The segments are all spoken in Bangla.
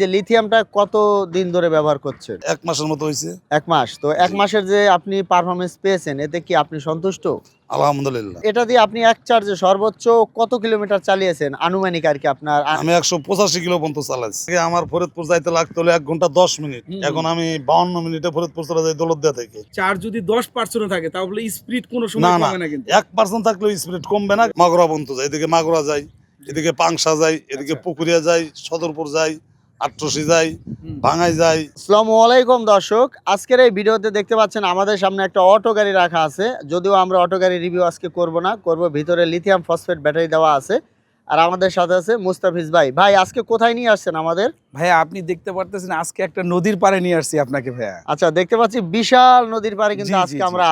যে লিথিয়ামটা কত দিন ধরে ব্যবহার করছেন? এক মাসের মতো হয়েছে। এক মাস। তো এক মাসের যে আপনি পারফরমেন্স পেয়েছেন এতে কি আপনি সন্তুষ্ট? আলহামদুলিল্লাহ। এটা দিয়ে আপনি এক চার্জে সর্বোচ্চ কত কিলোমিটার চালিয়েছেন? আনুমানিক আর কি আপনার আমি একশো পঁচাশি কিলো পর্যন্ত চালাইছি। আমার ফরিদপুর যাইতে লাগতো হলো এক ঘণ্টা দশ মিনিট। এখন আমি বাউন্ন মিনিটে ফরিদপুর চলে যাই দৌলতদিয়া থেকে। চার্জ যদি দশ পার্সেন্টে থাকে তাহলে স্পিড কোনো সময় না, না। কমে না কিন্তু। এক পার্সেন্ট থাকলেও স্পিড কমবে না। মাগুরা পর্যন্ত যাই। এদিকে মাগুরা যাই এদিকে পাংশা যাই এদিকে আচ্ছা। পুকুরিয়া যাই সদরপুর যাই আট্রসি যাই ভাঙাই যাই। আসসালামু আলাইকুম দর্শক। আজকের এই ভিডিওতে দেখতে পাচ্ছেন আমাদের সামনে একটা অটো গাড়ি রাখা আছে। যদিও আমরা অটো গাড়ি রিভিউ আজকে করব না করব ভিতরে লিথিয়াম ফসফেট ব্যাটারি দেওয়া আছে। আর আমাদের সাথে আছে মুস্তাফিজ ভাই। ভাই আজকে কোথায় নিয়ে আসছেন আমাদের? ভাইয়া আপনি দেখতে পারতেছেন আজকে একটা নদীর পাড়ে নিয়ে আসছি আপনাকে ভাইয়া। আচ্ছা দেখতে পাচ্ছি বিশাল নদীর পাড়ে কিন্তু আজকে আমরা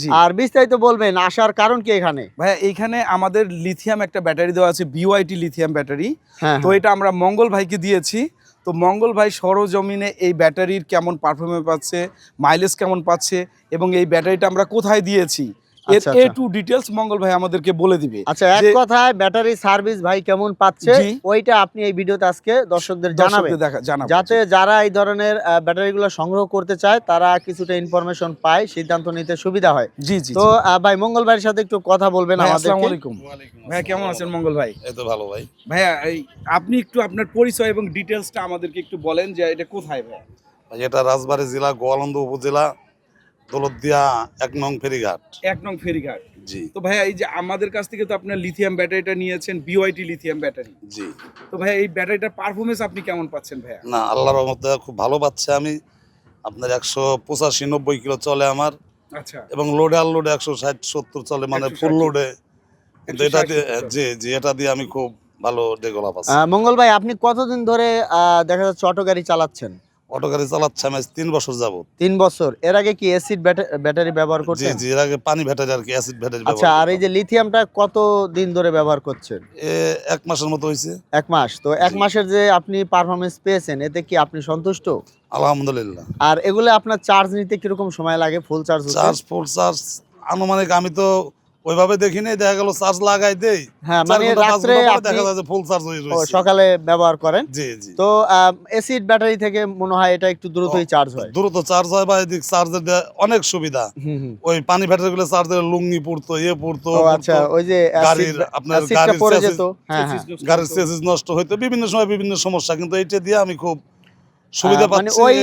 জি আর বিস্তারিত বলবেন আসার কারণ কি এখানে? ভাইয়া এখানে আমাদের লিথিয়াম একটা ব্যাটারি দেওয়া আছে বিওআইটি লিথিয়াম ব্যাটারি হ্যাঁ তো এটা আমরা মঙ্গল ভাইকে দিয়েছি। তো মঙ্গল ভাই সরজমিনে এই ব্যাটারির কেমন পারফরমেন্স পাচ্ছে মাইলেজ কেমন পাচ্ছে এবং এই ব্যাটারিটা আমরা কোথায় দিয়েছি? এর আচ্ছা, এ আচ্ছা। টু ডিটেলস মঙ্গল ভাই আমাদেরকে বলে দিবে। আচ্ছা এক কথায় ব্যাটারি সার্ভিস ভাই কেমন পাচ্ছে ওইটা আপনি এই ভিডিওতে আজকে দর্শকদের জানাবেন। যাতে যারা এই ধরনের ব্যাটারিগুলো সংগ্রহ করতে চায় তারা কিছুটা ইনফরমেশন পায় সিদ্ধান্ত নিতে সুবিধা হয়। জি জি তো ভাই মঙ্গল ভাইয়ের সাথে একটু কথা বলবেন ভাই আমাদের আসসালামু আলাইকুম। ভাইয়া কেমন আছেন মঙ্গল ভাই? এই তো ভালো ভাই। ভাইয়া এই আপনি একটু আপনার পরিচয় এবং ডিটেলসটা আমাদেরকে একটু বলেন যে এটা কোথায় ভাই, এটা রাজবাড়ী জেলা গোয়ালন্দ উপজেলা দৌলতদিয়া এক নং ফেরিঘাট। এক নং ফেরিঘাট। জি। তো ভাইয়া এই যে আমাদের কাছ থেকে তো আপনার লিথিয়াম ব্যাটারিটা নিয়েছেন বিওআইটি লিথিয়াম ব্যাটারি জি। তো ভাইয়া এই ব্যাটারিটার পারফরমেন্স আপনি কেমন পাচ্ছেন ভাইয়া? না আল্লাহর রহমতে খুব ভালো পাচ্ছে আমি। আপনার একশো পঁচাশি নব্বই কিলো চলে আমার। আচ্ছা। এবং লোডে আর লোডে একশো ষাট সত্তর চলে মানে ফুল লোডে কিন্তু এটা দিয়ে জি জি এটা দিয়ে আমি খুব ভালো ডেগলা পাচ্ছি। আহ, মঙ্গল ভাই আপনি কতদিন ধরে দেখা যাচ্ছে অটো গাড়ি চালাচ্ছেন? অটো গাড়ি চালাচ্ছে আমি তিন বছর যাব তিন বছর। এর আগে কি এসিড ব্যাটারি ব্যবহার জি করছেন জি এর আগে পানি ভেটারি আর কি অ্যাসিড ভেটারি আচ্ছা আর এই যে লিথিয়ামটা কত দিন ধরে ব্যবহার করছেন? এক মাসের মতো হয়েছে এক মাস। তো এক মাসের যে আপনি পারফরমেন্স পেয়েছেন এতে কি আপনি সন্তুষ্ট? আলহামদুলিল্লাহ। আর এগুলো আপনার চার্জ নিতে কীরকম সময় লাগে? Full charge charge full charge আনুমানিক আমি তো ওইভাবে দেখিনি দেখা গেল চার্জ লাগাই দেই। হ্যাঁ মানে রাত্রে ঘণ্টা পরে আপনি দেখা যায় যে ফুল চার্জ হয়ে রয়েছে। সকালে ব্যবহার করেন। জি জি। তো এসিড ব্যাটারি থেকে মনে হয় এটা একটু দ্রুতই চার্জ হয়। দ্রুত চার্জ হয় বা এদিক চার্জের অনেক সুবিধা। ওই পানি ভেটারি গুলো চার্জ লুঙ্গি পড়তো ইয়ে পড়তো আচ্ছা ওই যে গাড়ির আপনার গাড়ির পড়ে যেত। হ্যাঁ হ্যাঁ। গাড়ির চেসিস নষ্ট হইতো। বিভিন্ন সময় বিভিন্ন সমস্যা কিন্তু এইটা দিয়ে আমি খুব সুবিধা মানে পাচ্ছি ওই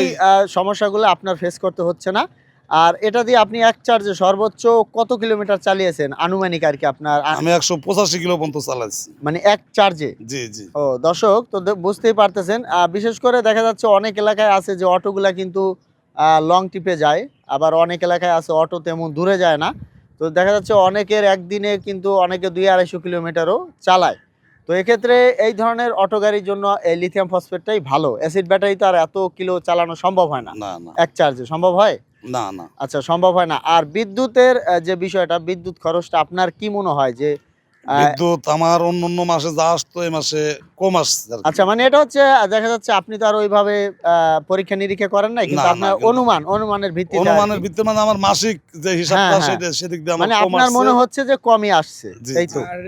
সমস্যাগুলো আপনার ফেস করতে হচ্ছে না। আর এটা দিয়ে আপনি এক চার্জে সর্বোচ্চ কত কিলোমিটার চালিয়েছেন? আনুমানিক আর কি আপনার আমি একশো পঁচাশি কিলো পর্যন্ত চালাইছি মানে এক চার্জে? জি জি। ও দর্শক তো বুঝতেই পারতেছেন। বিশেষ করে দেখা যাচ্ছে অনেক এলাকায় আছে যে অটোগুলা কিন্তু লং টিপে যায়। আবার অনেক এলাকায় আছে অটো তেমন দূরে যায় না। তো দেখা যাচ্ছে অনেকের একদিনে কিন্তু অনেকে দুই আড়াইশো কিলোমিটারও চালায়। তো এক্ষেত্রে এই ধরনের অটো গাড়ির জন্য এই লিথিয়াম ফসফেটটাই ভালো। অ্যাসিড ব্যাটারি তো আর এত কিলো চালানো সম্ভব হয় না। এক চার্জে সম্ভব হয়? না না। আচ্ছা সম্ভব হয় না। আর বিদ্যুতের যে বিষয়টা, বিদ্যুৎ খরচটা, আপনার কি মনে হয় যে বিদ্যুৎ আমার অন্য অন্য মাসে যা আসতো এই মাসে কম আসছে আচ্ছা মানে এটা হচ্ছে দেখা যাচ্ছে আপনি তো আর ওইভাবে আহ, পরীক্ষা নিরীক্ষা করেন নাই কিন্তু আপনার অনুমান অনুমানের ভিত্তিতে অনুমানের ভিত্তিতে মানে আমার মাসিক যে হিসাবটা হ্যাঁ, হ্যাঁ। সেটা সেদিক দিয়ে মানে আপনার মনে হচ্ছে যে কমই আসছে এই তো? আর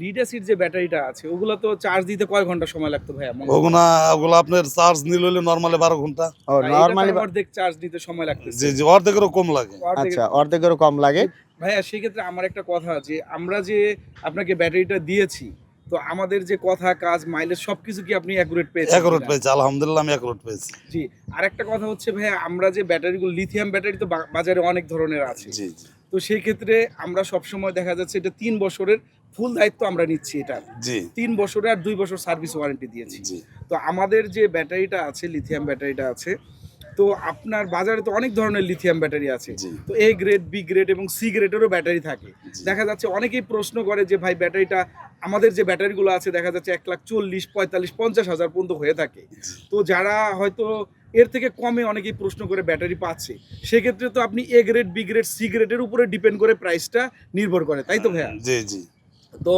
লিড যে ব্যাটারিটা আছে ওগুলো তো চার্জ দিতে কয় ঘণ্টা সময় লাগতো ভাইয়া? ভাই? ওগুলা ওগুলো আপনার চার্জ নিল হলে নর্মালি বারো ঘণ্টা। ও নরমালি অর্ধেক চার্জ দিতে সময় লাগতেছে। জি জি অর্ধেকেরও কম লাগে। আচ্ছা অর্ধেকেরও কম লাগে। ভাইয়া সেক্ষেত্রে আমার একটা কথা যে আমরা যে আপনাকে ব্যাটারিটা দিয়েছি তো আমাদের যে কথা কাজ মাইলেজ সবকিছু কি আপনি অ্যাকুরেট পেয়েছেন কিনা? পেয়েছি আলহামদুলিল্লাহ আমি একরোট পেয়েছি। জি আরেকটা কথা হচ্ছে ভাইয়া আমরা যে ব্যাটারিগুলো লিথিয়াম ব্যাটারি তো বাজারে অনেক ধরনের আছে। জি জি। তো সেই ক্ষেত্রে আমরা সবসময় দেখা যাচ্ছে এটা তিন বছরের ফুল দায়িত্ব আমরা নিচ্ছি এটা জি। তিন বছরে আর দুই বছর সার্ভিস ওয়ারেন্টি দিয়েছি। জি। তো আমাদের যে ব্যাটারিটা আছে লিথিয়াম ব্যাটারিটা আছে তো আপনার বাজারে তো অনেক ধরনের লিথিয়াম ব্যাটারি আছে। তো এ গ্রেড বি গ্রেড এবং সি গ্রেডেরও ব্যাটারি থাকে। দেখা যাচ্ছে অনেকেই প্রশ্ন করে যে ভাই ব্যাটারিটা আমাদের যে ব্যাটারিগুলো আছে দেখা যাচ্ছে এক লাখ চল্লিশ পঁয়তাল্লিশ পঞ্চাশ হাজার পর্যন্ত হয়ে থাকে। তো যারা হয়তো এর থেকে কমে অনেকেই প্রশ্ন করে ব্যাটারি পাচ্ছে। সেক্ষেত্রে তো আপনি A grade B grade C গ্রেডের উপরে ডিপেন্ড করে প্রাইসটা নির্ভর করে। তাই তো ভাইয়া? জি জি। তো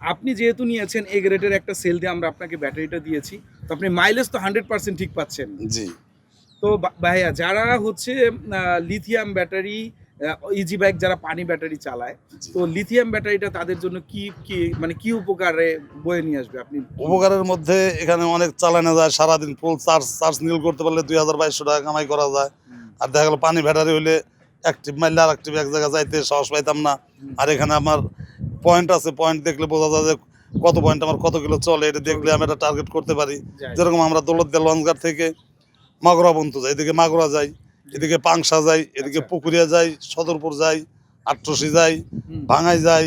আপনি যেহেতু নিয়েছেন এ গ্রেডের একটা সেল দিয়ে আমরা আপনাকে ব্যাটারিটা দিয়েছি তো আপনি মাইলেজ তো হান্ড্রেড পার্সেন্ট ঠিক পাচ্ছেন। জি। তো ভাইয়া যারা হচ্ছে লিথিয়াম ব্যাটারি ইজি বাইক যারা পানি ব্যাটারি চালায় তো লিথিয়াম ব্যাটারিটা তাদের জন্য কি কি মানে কি উপকারে বয়ে নিয়ে আসবে? আপনি উপকারের মধ্যে এখানে অনেক চালানো যায় সারাদিন ফুল চার্জ চার্জ নীল করতে পারলে দুই হাজার বাইশশো টাকা কামাই করা যায়। আর দেখা গেলো পানি ব্যাটারি হইলে অ্যাক্টিভ মারলে আর অ্যাক্টিভ এক জায়গায় যাইতে সাহস পাইতাম না। আর এখানে আমার পয়েন্ট আছে পয়েন্ট দেখলে বোঝা যায় যে কত পয়েন্ট আমার কত কিলো চলে এটা দেখলে আমি একটা টার্গেট করতে পারি। যেরকম আমরা দৌলত দিয়ে লঞ্চঘাট থেকে মাগুরা বন্ধু যাই এদিকে মাগুরা যাই এদিকে পাংশা যাই এদিকে আচ্ছা। পুকুরিয়া যাই সদরপুর যাই আট্রসি যাই হুম। ভাঙাই যাই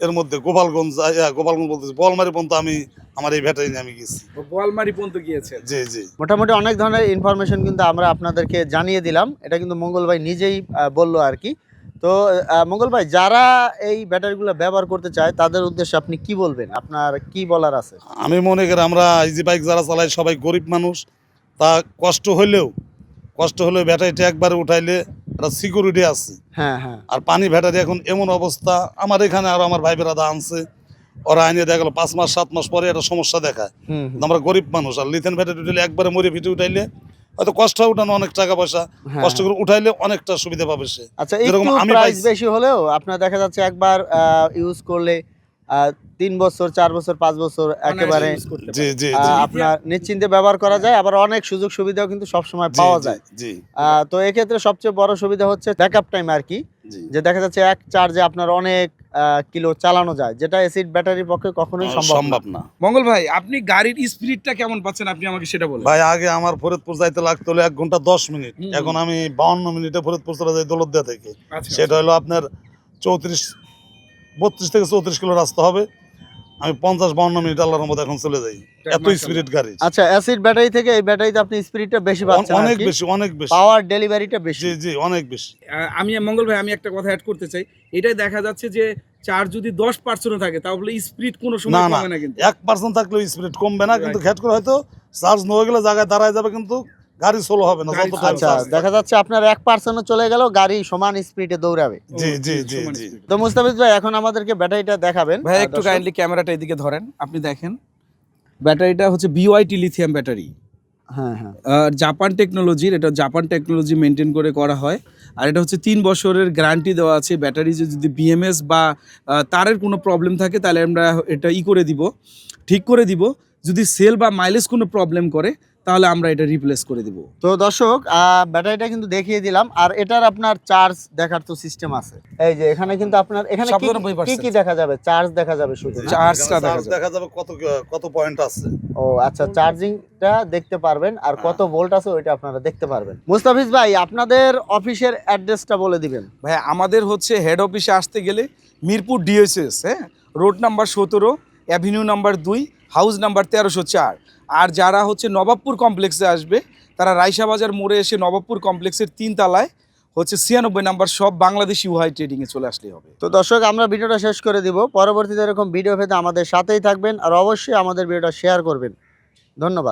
এর মধ্যে গোপালগঞ্জ যাই আহ, গোপালগঞ্জ বলতেছি বলমারি পর্যন্ত আমি আমার এই ভ্যাটারি নিয়ে আমি গেছি। বোয়ালমারি পর্যন্ত গিয়েছে জি জি। মোটামুটি অনেক ধরনের ইনফরমেশন কিন্তু আমরা আপনাদেরকে জানিয়ে দিলাম। এটা কিন্তু মঙ্গল ভাই নিজেই বলল আর কি। তো মঙ্গল ভাই যারা এই ব্যাটারিগুলো ব্যবহার করতে চায় তাদের উদ্দেশ্যে আপনি কি বলবেন? আপনার কি বলার আছে? আমি মনে করি আমরা ইজি বাইক যারা চালাই সবাই গরিব মানুষ। তা কষ্ট হইলেও কষ্ট হলেও ব্যাটারিটা একবারে উঠাইলে একটা সিকিউরিটি আছে। হ্যাঁ হ্যাঁ। আর পানি ব্যাটারি এখন এমন অবস্থা আমার এখানে আর আমার ভাই বেড়াদা আনছে ওরা আইনে দেখা গেলো পাঁচ মাস সাত মাস পরে একটা সমস্যা দেখায়। আমরা গরিব মানুষ আর লিথেন ব্যাটারি উঠাইলে একবারে মরে ফিটে উঠাইলে হয়তো কষ্ট উঠানো অনেক টাকা পয়সা হ্যাঁ, কষ্ট করে উঠাইলে অনেকটা সুবিধা পাবে সে। আচ্ছা আমি বেশি হলেও আপনার দেখা যাচ্ছে একবার ইউজ করলে তিন বছর চার বছর পাঁচ বছর একেবারে আপনার নিশ্চিন্তে ব্যবহার করা যায় আবার অনেক সুযোগ সুবিধাও কিন্তু সবসময় পাওয়া যায়। আহ, তো এক্ষেত্রে সবচেয়ে বড় সুবিধা হচ্ছে ব্যাকআপ টাইম আর কি যে দেখা যাচ্ছে এক চার্জে আপনার অনেক আহ, কিলো চালানো যায় যেটা এসিড ব্যাটারির পক্ষে কখনোই সম্ভব না। মঙ্গল ভাই আপনি গাড়ির স্পিডটা কেমন পাচ্ছেন? আপনি আমাকে সেটা বলেন। ভাই আগে আমার ফরিদপুর যাইতে লাগতো হলো এক ঘণ্টা দশ মিনিট। এখন আমি বাউন্ন মিনিটে ফরিদপুর চলে যাই দৌলতদিয়া থেকে। আচ্ছা সেটা হলো আপনার চৌত্রিশ বত্রিশ থেকে চৌত্রিশ কিলো রাস্তা হবে। আমি পঞ্চাশ বাউন্ন মিনিট আল্লাহর মধ্যে এখন চলে যাই। এত স্পিরিট গাড়ি। আচ্ছা অ্যাসিড ব্যাটারি থেকে এই ব্যাটারিতে আপনি স্পিডটা বেশি পাচ্ছেন অনেক বেশি অনেক বেশি। পাওয়ার ডেলিভারিটা বেশি। জি জি অনেক বেশি। আমি মঙ্গল ভাই আমি একটা কথা অ্যাড করতে চাই। এটাই দেখা যাচ্ছে যে চার্জ যদি দশ পার্সেন্ট থাকে তাহলে স্পিড কোনো সময় না, না। কিন্তু। এক পার্সেন্ট থাকলেও স্পিরিট কমবে না কিন্তু. ঘ্যাট করে হয়তো চার্জ না হয়ে গেলে জায়গায় দাঁড়ায় যাবে কিন্তু গাড়ি স্লো হবে না যত আচ্ছা দেখা যাচ্ছে আপনার এক পার্সেন্টও চলে গেল গাড়ি সমান স্পিডে দৌড়াবে। জি, জি, জি, জি। তো মুস্তাফিজ ভাই এখন আমাদেরকে ব্যাটারিটা দেখাবেন। ভাই একটু কাইন্ডলি ক্যামেরাটা এদিকে ধরেন। আপনি দেখেন ব্যাটারিটা হচ্ছে বিওআইটি লিথিয়াম ব্যাটারি হ্যাঁ হ্যাঁ। জাপান টেকনোলজির এটা জাপান টেকনোলজি মেনটেন করে করা হয়। আর এটা হচ্ছে তিন বছরের গ্যারান্টি দেওয়া আছে। ব্যাটারি যদি বিএমএস বা তারের কোনো প্রবলেম থাকে তাহলে আমরা এটা ই করে দিব। ঠিক করে দিব। যদি সেল বা মাইলেজ কোনো প্রবলেম করে তাহলে আমরা এটা রিপ্লেস করে দিব। তো দর্শক আহ, ব্যাটারিটা কিন্তু দেখিয়ে দিলাম আর এটার আপনার চার্জ দেখার তো সিস্টেম আছে। এই যে এখানে কিন্তু আপনার এখানে কি- কি দেখা যাবে? চার্জ দেখা যাবে শুধু। চার্জটা দেখা যাবে। দেখা যাবে কত কত পয়েন্ট আছে। ও আচ্ছা চার্জিংটা দেখতে পারবেন আর কত ভোল্ট আছে ওইটা আপনারা দেখতে পারবেন। মুস্তাফিজ ভাই আপনাদের অফিসের অ্যাড্রেসটা বলে দিবেন। ভাই আমাদের হচ্ছে হেড অফিসে আসতে গেলে মিরপুর ডিএসএস হ্যাঁ? রোড নাম্বার সতেরো অ্যাভিনিউ নাম্বার দুই, হাউস নাম্বার তেরোশো চার। আর যারা হচ্ছে নবাবপুর কমপ্লেক্সে আসবে, তারা রায়সাবাজার মোড়ে এসে নবাবপুর কমপ্লেক্সের তিন তলায় হচ্ছে ছিয়ানব্বই নাম্বার সব বাংলাদেশি উহাই ট্রেডিংয়ে চলে আসলেই হবে। তো দর্শক, আমরা ভিডিওটা শেষ করে দিব। পরবর্তীতে এরকম ভিডিও পেতে আমাদের সাথেই থাকবেন আর অবশ্যই আমাদের ভিডিওটা শেয়ার করবেন। ধন্যবাদ।